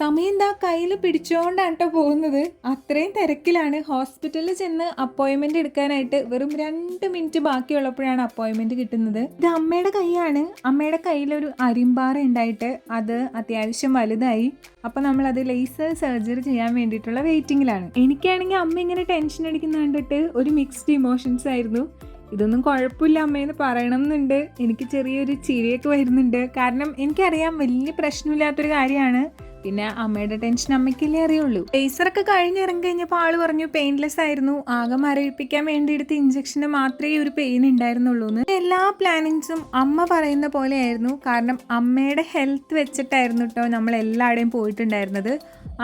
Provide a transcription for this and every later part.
സമയം ദാ കയ്യിൽ പിടിച്ചുകൊണ്ടാണ് കേട്ടോ പോകുന്നത്. അത്രയും തിരക്കിലാണ്. ഹോസ്പിറ്റലിൽ ചെന്ന് അപ്പോയിൻമെന്റ് എടുക്കാനായിട്ട് വെറും രണ്ട് മിനിറ്റ് ബാക്കിയുള്ളപ്പോഴാണ് അപ്പോയിൻമെന്റ് കിട്ടുന്നത്. ഇത് അമ്മയുടെ കൈയാണ്. അമ്മയുടെ കയ്യിലൊരു അരിമ്പാറ ഉണ്ടായിട്ട് അത് അത്യാവശ്യം വലുതായി. അപ്പൊ നമ്മൾ അത് ലേസർ സർജറി ചെയ്യാൻ വേണ്ടിയിട്ടുള്ള വെയിറ്റിംഗിലാണ് എനിക്കാണെങ്കിൽ അമ്മ ഇങ്ങനെ ടെൻഷൻ അടിക്കുന്ന കണ്ടിട്ട് ഒരു മിക്സ്ഡ് ഇമോഷൻസ് ആയിരുന്നു. ഇതൊന്നും കുഴപ്പമില്ല അമ്മയെന്ന് പറയണം എന്നുണ്ട് എനിക്ക് ചെറിയൊരു ചിരിയൊക്കെ വരുന്നുണ്ട്. കാരണം എനിക്കറിയാം വലിയ പ്രശ്നമില്ലാത്തൊരു കാര്യമാണ്. പിന്നെ അമ്മയുടെ ടെൻഷൻ അമ്മയ്ക്കല്ലേ അറിയുള്ളൂ. ലേസറൊക്കെ കഴിഞ്ഞിറങ്ങി കഴിഞ്ഞപ്പോൾ ആൾ പറഞ്ഞു പെയിൻലെസ് ആയിരുന്നു. ആകെ മരവിപ്പിക്കാൻ വേണ്ടി എടുത്ത ഇഞ്ചക്ഷന് മാത്രമേ ഒരു പെയിൻ ഉണ്ടായിരുന്നുള്ളൂ എന്ന്. എല്ലാ പ്ലാനിങ്സും അമ്മ പറയുന്ന പോലെയായിരുന്നു. കാരണം അമ്മയുടെ ഹെൽത്ത് വെച്ചിട്ടായിരുന്നു കേട്ടോ നമ്മൾ എല്ലാവരുടെയും പോയിട്ടുണ്ടായിരുന്നത്.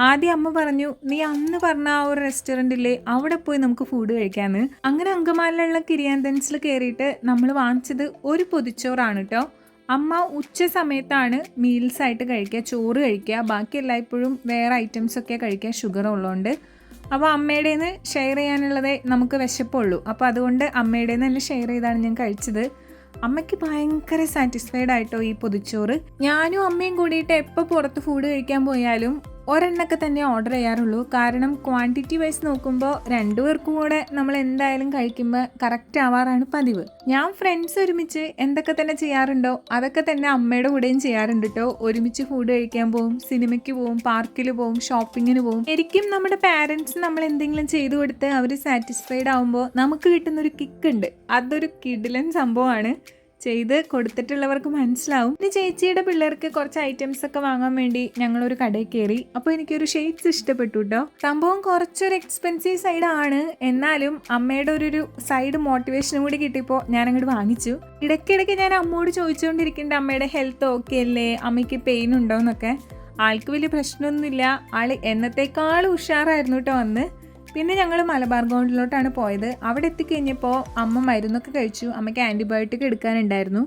ആദ്യം അമ്മ പറഞ്ഞു നീ അന്ന് പറഞ്ഞ ആ ഒരു റെസ്റ്റോറന്റില്ലേ അവിടെ പോയി നമുക്ക് ഫുഡ് കഴിക്കാമെന്ന് അങ്ങനെ അങ്കമാലിലുള്ള കിരിയാന്തൻസിൽ കയറിയിട്ട് നമ്മൾ വാങ്ങിച്ചത് ഒരു പൊതിച്ചോറാണ് കേട്ടോ അമ്മ ഉച്ച സമയത്താണ് മീൽസ് ആയിട്ട് കഴിക്കുക ചോറ് കഴിക്കുക. ബാക്കി എല്ലായ്പ്പോഴും വേറെ ഐറ്റംസൊക്കെ കഴിക്കുക ഷുഗർ ഉള്ളതുകൊണ്ട് അപ്പോൾ അമ്മയുടെ നിന്ന് ഷെയർ ചെയ്യാനുള്ളതേ നമുക്ക് വിശപ്പുള്ളൂ. അപ്പോൾ അതുകൊണ്ട് അമ്മയുടെ നിന്ന് തന്നെ ഷെയർ ചെയ്താണ് ഞാൻ കഴിച്ചത്. അമ്മയ്ക്ക് ഭയങ്കര സാറ്റിസ്ഫൈഡ് ആയിട്ടോ ഈ പൊതിച്ചോറ്. ഞാനും അമ്മയും കൂടിയിട്ട് എപ്പോൾ പുറത്ത് ഫുഡ് കഴിക്കാൻ പോയാലും ഒരെണ്ണൊക്കെ തന്നെ ഓർഡർ ചെയ്യാറുള്ളൂ. കാരണം ക്വാണ്ടിറ്റി വൈസ് നോക്കുമ്പോൾ രണ്ടു പേർക്കും കൂടെ നമ്മൾ എന്തായാലും കഴിക്കുമ്പോൾ കറക്റ്റ് ആവാറാണ് പതിവ്. ഞാൻ ഫ്രണ്ട്സ് ഒരുമിച്ച് എന്തൊക്കെ തന്നെ ചെയ്യാറുണ്ടോ അതൊക്കെ തന്നെ അമ്മയുടെ കൂടെയും ചെയ്യാറുണ്ട് കേട്ടോ ഒരുമിച്ച് ഫുഡ് കഴിക്കാൻ പോകും സിനിമയ്ക്ക് പോകും പാർക്കിൽ പോകും ഷോപ്പിങ്ങിന് പോകും ശരിക്കും നമ്മുടെ പാരൻസ് നമ്മൾ എന്തെങ്കിലും ചെയ്തു കൊടുത്ത് അവർ സാറ്റിസ്ഫൈഡ് ആവുമ്പോൾ നമുക്ക് കിട്ടുന്ന ഒരു കിക്ക് ഉണ്ട്. അതൊരു കിടിലൻ സംഭവമാണ്. ചെയ്ത് കൊടുത്തിട്ടുള്ളവർക്ക് മനസ്സിലാവും. ഇനി ചേച്ചിയുടെ പിള്ളേർക്ക് കുറച്ച് ഐറ്റംസ് ഒക്കെ വാങ്ങാൻ വേണ്ടി ഞങ്ങളൊരു കടയിൽ കയറി. അപ്പോൾ എനിക്കൊരു ഷെയ്ഡ്സ് ഇഷ്ടപ്പെട്ടു കേട്ടോ സംഭവം കുറച്ചൊരു എക്സ്പെൻസീവ് സൈഡ് ആണ്. എന്നാലും അമ്മയുടെ ഒരു സൈഡ് മോട്ടിവേഷനും കൂടി കിട്ടിയപ്പോൾ ഞാൻ അങ്ങോട്ട് വാങ്ങിച്ചു. ഇടയ്ക്കിടയ്ക്ക് ഞാൻ അമ്മയോട് ചോദിച്ചുകൊണ്ടിരിക്കുന്നുണ്ട് അമ്മയുടെ ഹെൽത്ത് ഓക്കെ അല്ലേ? അമ്മയ്ക്ക് പെയിൻ ഉണ്ടോ? എന്നൊക്കെ. ആൾക്ക് വലിയ പ്രശ്നമൊന്നുമില്ല. ആൾ എന്നത്തേക്കാളും ഉഷാറായിരുന്നു കേട്ടോ വന്ന് പിന്നെ ഞങ്ങൾ മലബാർ ഗൗണ്ടിലോട്ടാണ് പോയത്. അവിടെ എത്തിക്കഴിഞ്ഞപ്പോൾ അമ്മ മരുന്നൊക്കെ കഴിച്ചു. അമ്മയ്ക്ക് ആന്റിബയോട്ടിക് എടുക്കാനുണ്ടായിരുന്നു.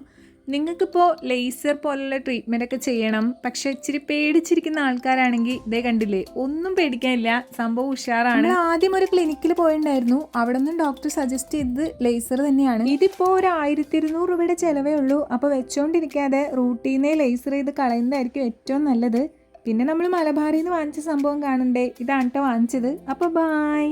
നിങ്ങൾക്കിപ്പോൾ ലേസർ പോലുള്ള ട്രീറ്റ്മെന്റ് ഒക്കെ ചെയ്യണം. പക്ഷേ ഇച്ചിരി പേടിച്ചിരിക്കുന്ന ആൾക്കാരാണെങ്കിൽ ഇതേ കണ്ടില്ലേ ഒന്നും പേടിക്കാനില്ല. സംഭവം ഉഷാറാണ്. ആദ്യം ഒരു ക്ലിനിക്കിൽ പോയിണ്ടായിരുന്നു. അവിടെ നിന്നും ഡോക്ടർ സജസ്റ്റ് ചെയ്തത് ലേസർ തന്നെയാണ്. ഇതിപ്പോൾ ഒരു ആയിരത്തി ഇരുന്നൂറ് രൂപയുടെ ചിലവേ ഉള്ളൂ. അപ്പോൾ വെച്ചോണ്ടിരിക്കാതെ റൂട്ടീനെ ലേസർ ചെയ്ത് കളയുന്നതായിരിക്കും ഏറ്റവും നല്ലത്. പിന്നെ നമ്മൾ മലബാറിൽ നിന്ന് വാങ്ങിച്ച സംഭവം കാണണ്ടേ? ഇതാണ് കേട്ടോ വാങ്ങിച്ചത്. അപ്പോൾ ബായ്